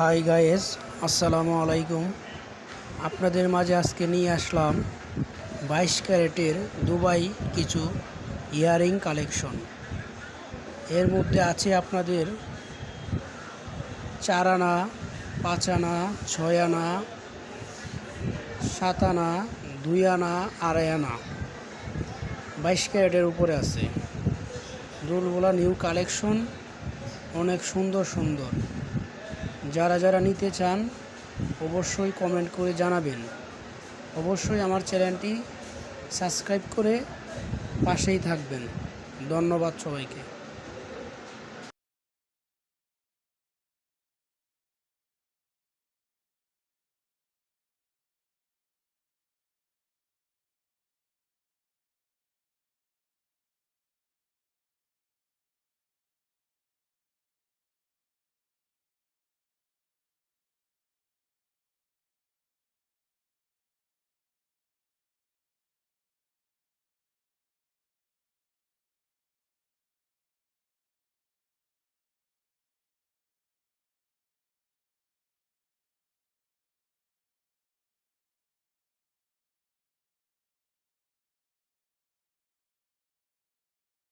High guys আসসালামু আলাইকুম। আপনাদের মাঝে আজকে নিয়ে আসলাম বাইশ ক্যারেটের দুবাই কিছু ইয়ারিং কালেকশন। এর মধ্যে আছে আপনাদের চার আনা পাঁচ আনা ছয় আনা সাত আনা দুই আনা আড়াই আনা বাইশ ক্যারেটের উপরে আছে। দুলগুলা নিউ কালেকশন, অনেক সুন্দর সুন্দর। যারা যারা নিতে চান, অবশ্যই কমেন্ট করে জানাবেন। অবশ্যই আমার চ্যানেলটি সাবস্ক্রাইব করে পাশেই থাকবেন। ধন্যবাদ সবাইকে।